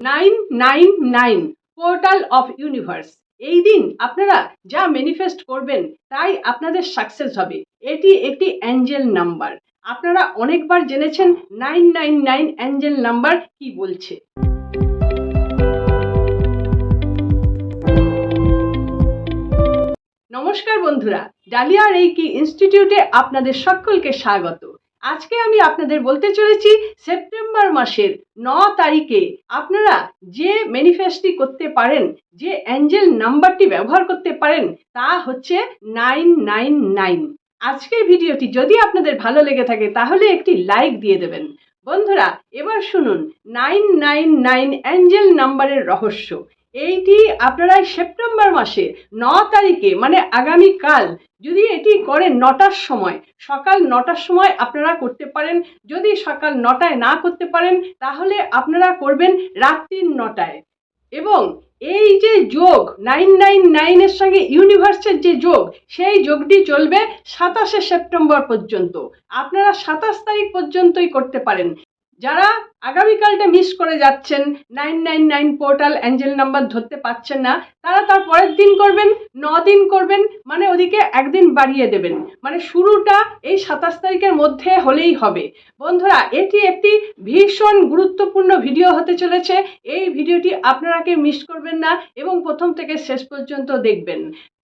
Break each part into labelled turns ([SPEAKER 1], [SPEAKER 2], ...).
[SPEAKER 1] Nine nine nine portal of universe. এই দিন আপনারা যা ম্যানিফেস্ট করবেন, তাই আপনাদের সাকসেস হবে। এটি একটি অ্যাঞ্জেল নাম্বার আপনারা অনেকবার জেনেছেন nine nine nine angel number কি বলছে। নমস্কার বন্ধুরা, ডালিয়া রেইকি ইনস্টিটিউটে আপনাদের সকলকে স্বাগত। আজকে আমি আপনাদের বলতে চলেছি সেপ্টেম্বর মাসের ন তারিখে আপনারা যে ম্যানিফেস্টটি করতে পারেন, যে অ্যাঞ্জেল নাম্বারটি ব্যবহার করতে পারেন, তা হচ্ছে নাইন নাইন নাইন আজকের ভিডিওটি যদি আপনাদের ভালো লেগে থাকে, তাহলে একটি লাইক দিয়ে দেবেন। বন্ধুরা, এবার শুনুন নাইন নাইন নাইন অ্যাঞ্জেল নাম্বারের রহস্য। এইটি আপনারা সেপ্টেম্বর মাসে ন তারিখে মানে আগামীকাল, যদি এটি করেন নটার সময়, সকাল নটার সময় আপনারা করতে পারেন। যদি সকাল নটায় না করতে পারেন, তাহলে আপনারা করবেন রাত্রির নটায়। এবং এই যে যোগ, নাইন নাইন নাইনের সঙ্গে ইউনিভার্সের যে যোগ, সেই যোগটি চলবে সাতাশে সেপ্টেম্বর পর্যন্ত। আপনারা সাতাশ তারিখ পর্যন্তই করতে পারেন। যারা আগামীকালটা মিস করে যাচ্ছেন nine nine nine portal angel number ধরতে পাচ্ছেন না, তারা তার পরের দিন করবেন ন দিন করবেন মানে ওদিকে একদিন বাড়িয়ে দেবেন। মানে শুরুটা এই সাতাশ তারিখের মধ্যে হলেই হবে। বন্ধুরা, এটি একটি ভীষণ গুরুত্বপূর্ণ ভিডিও হতে চলেছে। এই ভিডিওটি আপনারা কেউ মিস করবেন না এবং প্রথম থেকে শেষ পর্যন্ত দেখবেন।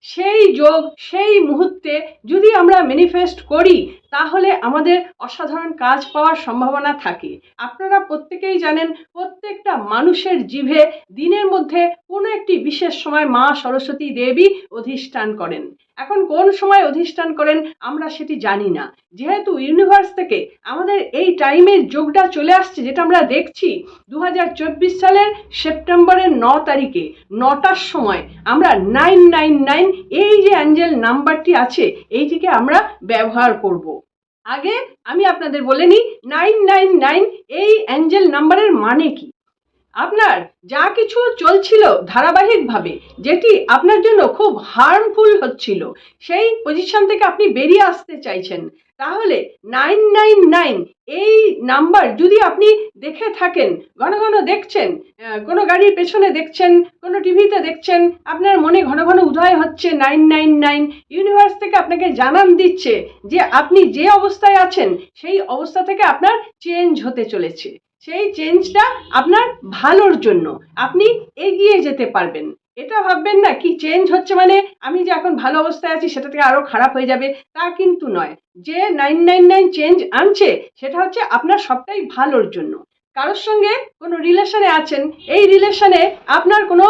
[SPEAKER 1] সেই যোগ, সেই মুহূর্তে যদি আমরা ম্যানিফেস্ট করি, তাহলে আমাদের অসাধারণ কাজ পাওয়ার সম্ভাবনা থাকে। আপনারা প্রত্যেকেই জানেন, প্রত্যেকটা মানুষের জিভে দিনের মধ্যে কোনো একটি বিশেষ সময় মা সরস্বতী দেবী অধিষ্ঠান করেন। এখন কোন সময় অধিষ্ঠান করেন আমরা সেটি জানি না যেহেতু ইউনিভার্স থেকে আমাদের এই টাইমের যোগটা চলে আসছে, যেটা আমরা দেখছি দু হাজার চব্বিশ সালের সেপ্টেম্বরের ন তারিখে, নটার সময় আমরা নাইন নাইন নাইন এই যে অ্যাঞ্জেল নাম্বারটি আছে, এইটিকে আমরা ব্যবহার করব। আগে আমি আপনাদের বলে নিই নাইন নাইন নাইন এই অ্যাঞ্জেল নাম্বারের মানে কি আপনার যা কিছু চলছিল ধারাবাহিকভাবে, যেটি আপনার জন্য খুব হার্মফুল হচ্ছিল, সেই পজিশন থেকে আপনি বেরিয়ে আসতে চাইছেন। তাহলে নাইন নাইন নাইন এই নাম্বার যদি আপনি দেখে থাকেন, ঘন ঘন দেখছেন কোনো গাড়ির পেছনে দেখছেন, কোনো টিভিতে দেখছেন, আপনার মনে ঘন ঘন উদয় হচ্ছে নাইন নাইন নাইন ইউনিভার্স থেকে আপনাকে জানান দিচ্ছে যে আপনি যে অবস্থায় আছেন, সেই অবস্থা থেকে আপনার চেঞ্জ হতে চলেছে। সেই চেঞ্জটা আপনার ভালোর জন্য। আপনি এগিয়ে যেতে পারবেন। এটা ভাববেন না, কি চেঞ্জ হচ্ছে মানে আমি যে এখন ভালো অবস্থায় আছি, সেটা থেকে আরও খারাপ হয়ে যাবে, তা কিন্তু নয়। যে নাইন নাইন নাইন চেঞ্জ আনছে, সেটা হচ্ছে আপনার সবটাই ভালোর জন্য। কারোর সঙ্গে কোনো রিলেশনে আছেন, এই রিলেশনে আপনার কোনো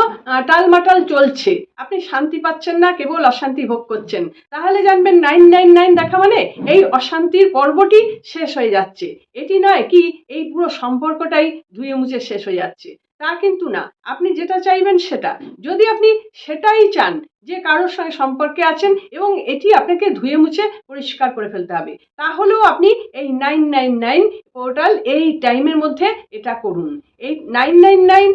[SPEAKER 1] টালমাটাল চলছে। আপনি শান্তি পাচ্ছেন না, কেবল অশান্তি ভোগ করছেন। তাহলে জানবেন নাইন নাইন নাইন দেখা মানে এই অশান্তির পর্বটি শেষ হয়ে যাচ্ছে। এটি নয় কি, এই পুরো সম্পর্কটাই ধুয়ে মুছে শেষ হয়ে যাচ্ছে। তা কিন্তু না। আপনি যেটা চাইবেন সেটা। যদি আপনি সেটাই চান যে কারোর সঙ্গে সম্পর্কে আছেন এবং এটি আপনাকে ধুয়ে মুছে পরিষ্কার করে ফেলতে হবে, তাহলেও আপনি এই নাইন নাইন নাইন পোর্টাল এই টাইমের মধ্যে এটা করুন। এই নাইন নাইন নাইন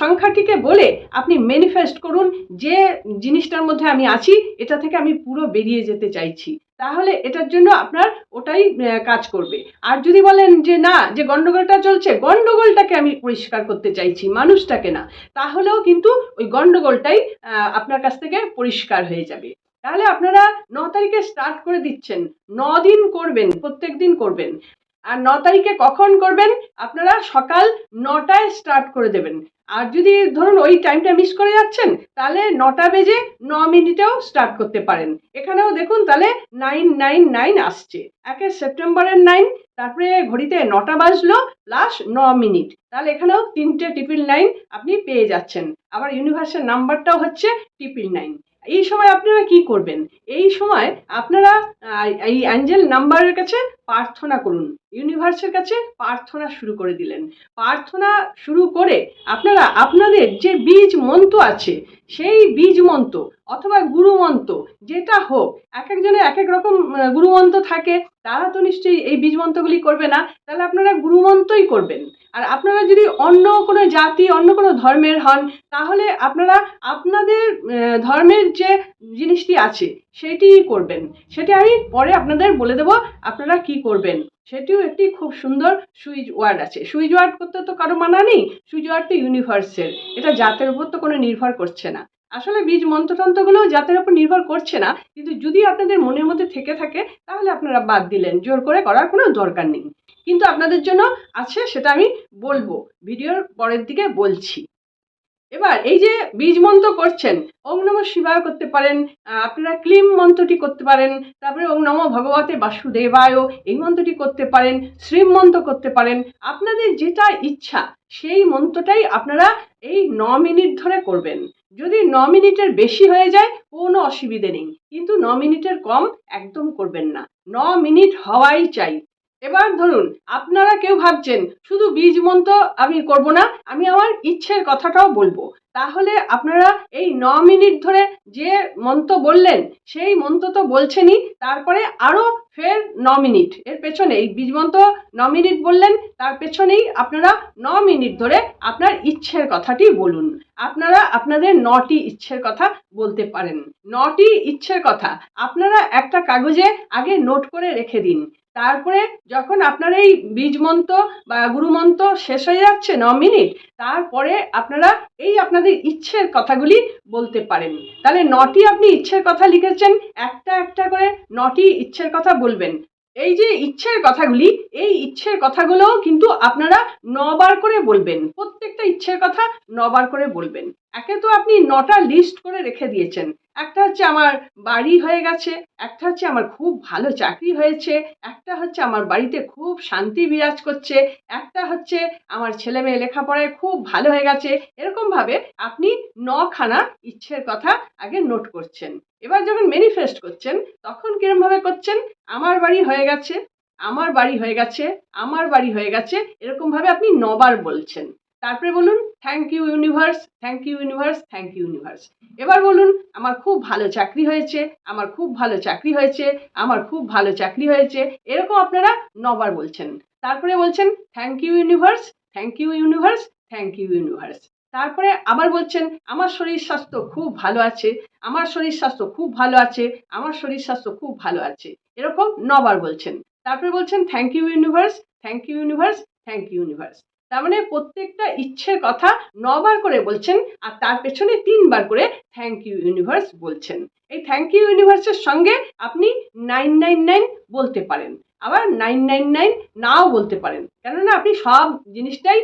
[SPEAKER 1] সংখ্যাটিকে বলে আপনি ম্যানিফেস্ট করুন যে জিনিসটার মধ্যে আমি আছি, এটা থেকে আমি পুরো বেরিয়ে যেতে চাইছি। তাহলে এটার জন্য আপনার ওটাই কাজ করবে। আর যদি বলেন যে না, যে গন্ডগোলটা চলছে, গন্ডগোলটাকে আমি পরিষ্কার করতে চাইছি, মানুষটাকে না, তাহলেও কিন্তু ওই গন্ডগোলটাই আপনার কাছ থেকে পরিষ্কার হয়ে যাবে। তাহলে আপনারা ন তারিখে স্টার্ট করে দিচ্ছেন। ন দিন করবেন, প্রত্যেক দিন করবেন। আর ন তারিখে কখন করবেন, আপনারা সকাল নটায় স্টার্ট করে দেবেন। আর যদি ধরুন ওই টাইমটা মিস করে যাচ্ছেন, তাহলে নটা বেজে ন মিনিটেও স্টার্ট করতে পারেন। এখানেও দেখুন তাহলে নাইন নাইন নাইন আসছে। একে সেপ্টেম্বরের নাইন তারপরে ঘড়িতে নটা বাজলো প্লাস ন মিনিট। তাহলে এখানেও তিনটে টিপিল নাইন আপনি পেয়ে যাচ্ছেন। আবার ইউনিভার্সের নাম্বারটাও হচ্ছে টিপিল নাইন এই সময় আপনারা কি করবেন? এই সময় আপনারা এই অ্যাঞ্জেল নাম্বারের কাছে প্রার্থনা করুন। ইউনিভার্সের কাছে প্রার্থনা শুরু করে দিলেন। প্রার্থনা শুরু করে আপনারা আপনাদের যে বীজ মন্ত্র আছে সেই বীজ মন্ত্র অথবা গুরু মন্ত্র যেটা হোক এক একজনের এক এক রকম আহ, গুরু মন্ত্র থাকে তারা তো নিশ্চয়ই এই বীজ মন্ত্রগুলি করবে না। তাহলে আপনারা গুরু মন্ত্রই করবেন। আর আপনারা যদি অন্য কোনো জাতি, অন্য কোনো ধর্মের হন, তাহলে আপনারা আপনাদের ধর্মের যে জিনিসটি আছে, সেটি করবেন। সেটি আমি পরে আপনাদের বলে দেব আপনারা কি করবেন। সেটিও একটি খুব সুন্দর সুইচ ওয়ার্ড আছে। সুইচ ওয়ার্ড করতে তো কারও মানা নেই। সুইচ ওয়ার্ড তো ইউনিভার্সের। এটা জাতের উপর তো কোনো নির্ভর করছে না। আসলে বীজ মন্ত্রতন্ত্রগুলো জাতের উপর নির্ভর করছে না, কিন্তু যদি আপনাদের মনের মধ্যে থেকে থাকে, তাহলে আপনারা বাদ দিলেন, জোর করে করার কোনো দরকার নেই। কিন্তু আপনাদের জন্য আছে সেটা আমি বলব, ভিডিওর পরের দিকে বলছি। এবার এই যে বীজ মন্ত্র করছেন, ওম নম শিবায় করতে পারেন আপনারা ক্লিম মন্ত্রটি করতে পারেন, তারপরে ওম নম ভগবতে বাসুদেবায় এই মন্ত্রটি করতে পারেন, শ্রীম মন্ত্র করতে পারেন, আপনাদের যেটা ইচ্ছা, সেই মন্ত্রটাই আপনারা এই ন মিনিট ধরে করবেন। যদি ন মিনিটের বেশি হয়ে যায়, কোনো অসুবিধে নেই। কিন্তু ন মিনিটের কম একদম করবেন না। ন মিনিট হওয়াই চাই। এবার ধরুন, আপনারা কেউ ভাবছেন, শুধু বীজ মন্ত্র আমি করব না, আমি আমার ইচ্ছের কথাটাও বলব। তাহলে আপনারা এই ন মিনিট ধরে যে মন্ত্র বললেন, সেই মন্ত্র তো বলছেনই, তারপরে আরও ফের ন মিনিট। এর পেছনে এই বীজ মন্ত্র ন মিনিট বললেন, তার পেছনেই আপনারা ন মিনিট ধরে আপনার ইচ্ছের কথাটি বলুন। আপনারা আপনাদের নটি ইচ্ছের কথা বলতে পারেন। নটি ইচ্ছের কথা। আপনারা একটা কাগজে আগে নোট করে রেখে দিন। তারপরে যখন আপনার এই বীজ মন্ত্র বা গুরুমন্ত্র শেষ হয়ে যাচ্ছে ন মিনিট, তারপরে আপনারা এই আপনাদের ইচ্ছের কথাগুলি বলতে পারেন। তাহলে নটি আপনি ইচ্ছের কথা লিখেছেন, একটা একটা করে নটি ইচ্ছের কথা বলবেন। এই যে ইচ্ছের কথাগুলি, এই ইচ্ছের কথাগুলো কিন্তু আপনারা নবার করে বলবেন। প্রত্যেকটা ইচ্ছের কথা নবার করে বলবেন। একে তো আপনি নটা লিস্ট করে রেখে দিয়েছেন। একটা হচ্ছে আমার বাড়ি হয়ে গেছে, একটা হচ্ছে আমার খুব ভালো চাকরি হয়েছে, একটা হচ্ছে আমার বাড়িতে খুব শান্তি বিরাজ করছে, একটা হচ্ছে আমার ছেলে মেয়ে লেখাপড়ায় খুব ভালো হয়ে গেছে। এরকমভাবে আপনি নখানা ইচ্ছের কথা আগে নোট করছেন। এবার যখন ম্যানিফেস্ট করছেন, তখন কিরমভাবে করছেন? আমার বাড়ি হয়ে গেছে, আমার বাড়ি হয়ে গেছে, আমার বাড়ি হয়ে গেছে এরকমভাবে আপনি নবার বলছেন। তারপরে বলুন thank you universe thank you universe thank you universe এবার বলুন, আমার খুব ভালো চাকরি হয়েছে, আমার খুব ভালো চাকরি হয়েছে, আমার খুব ভালো চাকরি হয়েছে। এরকম আপনারা নবার বলছেন। তারপরে বলছেন thank you universe thank you universe thank you universe তারপরে আবার বলছেন, আমার শরীর স্বাস্থ্য খুব ভালো আছে, আমার শরীর স্বাস্থ্য খুব ভালো আছে, আমার শরীর স্বাস্থ্য খুব ভালো আছে। এরকম নবার বলছেন। তারপরে বলছেন thank you universe thank you universe thank you universe তার মানে প্রত্যেকটা ইচ্ছের কথা নবার করে বলছেন আর তার পেছনে তিনবার করে থ্যাংক ইউ ইউনিভার্স বলছেন। এই থ্যাংক ইউ ইউনিভার্সের সঙ্গে আপনি নাইন নাইন নাইন বলতে পারেন। আবার নাইন নাইন নাইন নাও বলতে পারেন। কেননা আপনি সব জিনিসটাই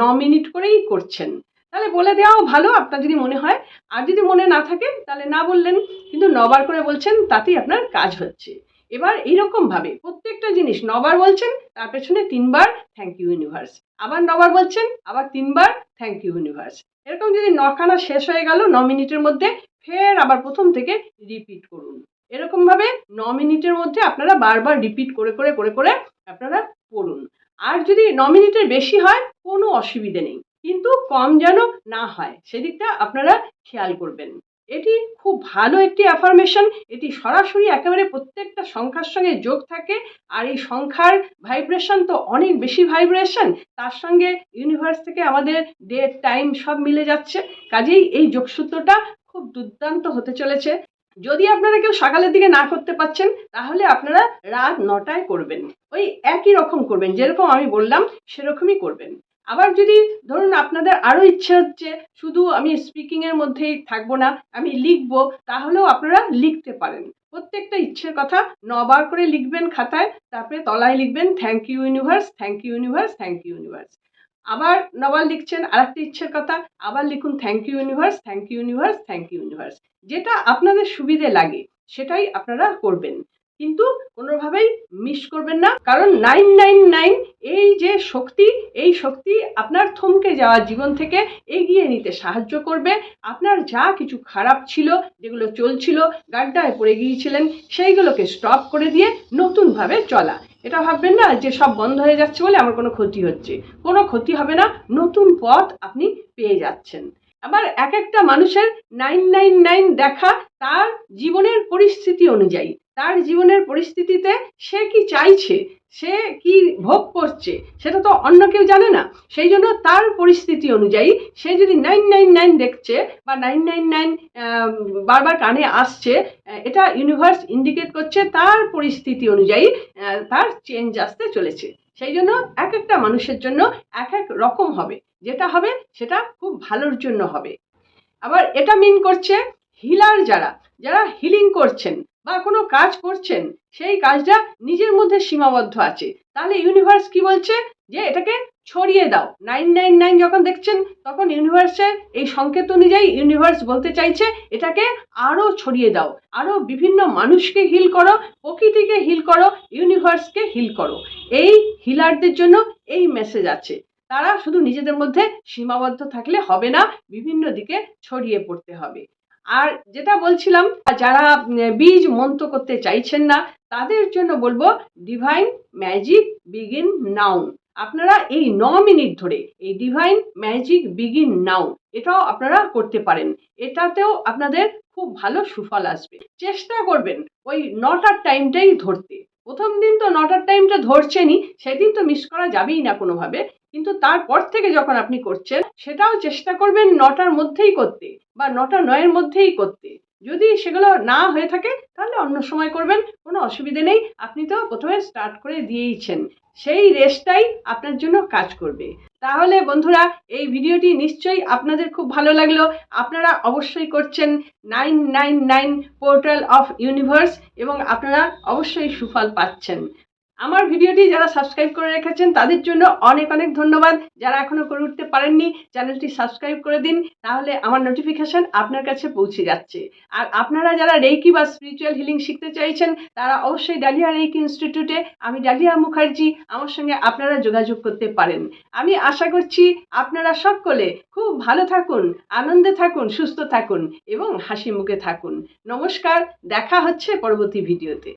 [SPEAKER 1] ন মিনিট করেই করছেন। তাহলে বলে দেওয়াও ভালো, আপনার যদি মনে হয়। আর যদি মনে না থাকে, তাহলে না বললেন, কিন্তু নবার করে বলছেন, তাতেই আপনার কাজ হচ্ছে। এবার এইরকমভাবে প্রত্যেকটা জিনিস নবার বলছেন, তার পেছনে তিনবার থ্যাংক ইউ ইউনিভার্স আবার নবার বলছেন, আবার তিনবার থ্যাংক ইউ ইউনিভার্স এরকম যদি নখানা শেষ হয়ে গেল ন মিনিটের মধ্যে, ফের আবার প্রথম থেকে রিপিট করুন। এরকমভাবে ন মিনিটের মধ্যে আপনারা বারবার রিপিট করে করে করে করে আপনারা পড়ুন। আর যদি ন মিনিটের বেশি হয়, কোনো অসুবিধে নেই। কিন্তু কম যেন না হয়, সেদিকটা আপনারা খেয়াল করবেন। এটি খুব ভালো একটি অ্যাফার্মেশন এটি সরাসরি একেবারে প্রত্যেকটা সংখ্যার সঙ্গে যোগ থাকে। আর এই সংখ্যার ভাইব্রেশন তো অনেক বেশি ভাইব্রেশন তার সঙ্গে ইউনিভার্স থেকে আমাদের ডেট টাইম সব মিলে যাচ্ছে। কাজেই এই যোগসূত্রটা খুব দুর্দান্ত হতে চলেছে। যদি আপনারা কেউ সকালের দিকে না করতে পারছেন, তাহলে আপনারা রাত নটায় করবেন। ওই একই রকম করবেন, যেরকম আমি বললাম, সেরকমই করবেন। আবার যদি ধরুন আপনাদের আরও ইচ্ছে হচ্ছে, শুধু আমি স্পিকিংয়ের মধ্যেই থাকব না, আমি লিখব, তাহলেও আপনারা লিখতে পারেন। প্রত্যেকটা ইচ্ছের কথা নবার করে লিখবেন খাতায়, তারপরে তলায় লিখবেন thank you universe thank you universe thank you universe আবার নবার লিখছেন আর একটা ইচ্ছের কথা, আবার লিখুন thank you universe thank you universe thank you universe যেটা আপনাদের সুবিধে লাগে, সেটাই আপনারা করবেন। কিন্তু কোনোভাবেই মিস করবেন না। কারণ নাইন নাইন নাইন এই যে শক্তি, এই শক্তি আপনার থমকে যাওয়া জীবন থেকে এগিয়ে নিতে সাহায্য করবে। আপনার যা কিছু খারাপ ছিল, যেগুলো চলছিল গাড্ডায় পড়ে গিয়েছিলেন, সেইগুলোকে স্টপ করে দিয়ে নতুনভাবে চলা। এটা ভাববেন না যে সব বন্ধ হয়ে যাচ্ছে বলে আমার কোনো ক্ষতি হচ্ছে। কোনো ক্ষতি হবে না, নতুন পথ আপনি পেয়ে যাচ্ছেন। আবার এক একটা মানুষের নাইন নাইন নাইন দেখা তার জীবনের পরিস্থিতি অনুযায়ী। তার জীবনের পরিস্থিতিতে সে কি চাইছে? সে কি ভোগ করছে? সেটা তো অন্য কেউ জানে না। সেই জন্য তার পরিস্থিতি অনুযায়ী সে যদি নাইন নাইন নাইন দেখছে বা নাইন নাইন নাইন বারবার কানে আসছে এটা ইউনিভার্স ইন্ডিকেট করছে তার পরিস্থিতি অনুযায়ী তার চেঞ্জ আসতে চলেছে। সেই জন্য এক একটা মানুষের জন্য এক এক রকম হবে। যেটা হবে সেটা খুব ভালোর জন্য হবে। আবার এটা মিন করছে হিলার যারা যারা হিলিং করছেন। বা কোনো কাজ করছেন, সেই কাজটা নিজের মধ্যে সীমাবদ্ধ আছে। তাহলে ইউনিভার্স কি বলছে? যে এটাকে ছড়িয়ে দাও। নাইন নাইন নাইন যখন দেখছেন, তখন ইউনিভার্সের এই সংকেত অনুযায়ী ইউনিভার্স বলতে চাইছে, এটাকে আরও ছড়িয়ে দাও। আরও বিভিন্ন মানুষকে হিল করো, প্রকৃতিকে হিল করো ইউনিভার্সকে হিল করো। এই হিলারদের জন্য এই মেসেজ আছে। তারা শুধু নিজেদের মধ্যে সীমাবদ্ধ থাকলে হবে না, বিভিন্ন দিকে ছড়িয়ে পড়তে হবে। আর যেটা বলছিলাম, যারা বীজ মন্ত্র করতে চাইছেন না, তাদের জন্য বলব ডিভাইন ম্যাজিক বিগিন নাউন আপনারা এই ন মিনিট ধরে এই ডিভাইন ম্যাজিক বিগিন নাও এটাও আপনারা করতে পারেন। এটাতেও আপনাদের খুব ভালো সুফল আসবে। চেষ্টা করবেন ওই নটার টাইমটাই ধরতে। প্রথম দিন তো নটার টাইমটা ধরছেনই, সেদিন তো মিস করা যাবেই না কোনোভাবে। কিন্তু তারপর থেকে যখন আপনি করছেন, সেটাও চেষ্টা করবেন নটার মধ্যেই করতে বা নটা নয়ের মধ্যেই করতে। যদি সেগুলো না হয়ে থাকে, তাহলে অন্য সময় করবেন, কোনো অসুবিধে নেই। আপনি তো প্রথমে স্টার্ট করে দিয়েইছেন। সেই রেসটাই আপনার জন্য কাজ করবে। তাহলে বন্ধুরা, এই ভিডিওটি নিশ্চয়ই আপনাদের খুব ভালো লাগল। আপনারা অবশ্যই করছেন nine nine nine portal of universe এবং আপনারা অবশ্যই সুফল পাচ্ছেন। আমার ভিডিওটি যারা সাবস্ক্রাইব করে রেখেছেন, তাদের জন্য অনেক অনেক ধন্যবাদ। যারা এখনও করে উঠতে পারেননি চ্যানেলটি সাবস্ক্রাইব করে দিন, তাহলে আমার নোটিফিকেশন আপনার কাছে পৌঁছে যাচ্ছে। আর আপনারা যারা রেইকি বা স্পিরিচুয়াল হিলিং শিখতে চাইছেন, তারা অবশ্যই ডালিয়া রেইকি ইনস্টিটিউটে আমি ডালিয়া মুখার্জি আমার সঙ্গে আপনারা যোগাযোগ করতে পারেন। আমি আশা করছি আপনারা সকলে খুব ভালো থাকুন, আনন্দে থাকুন, সুস্থ থাকুন এবং হাসি মুখে থাকুন। নমস্কার, দেখা হচ্ছে পরবর্তী ভিডিওতে।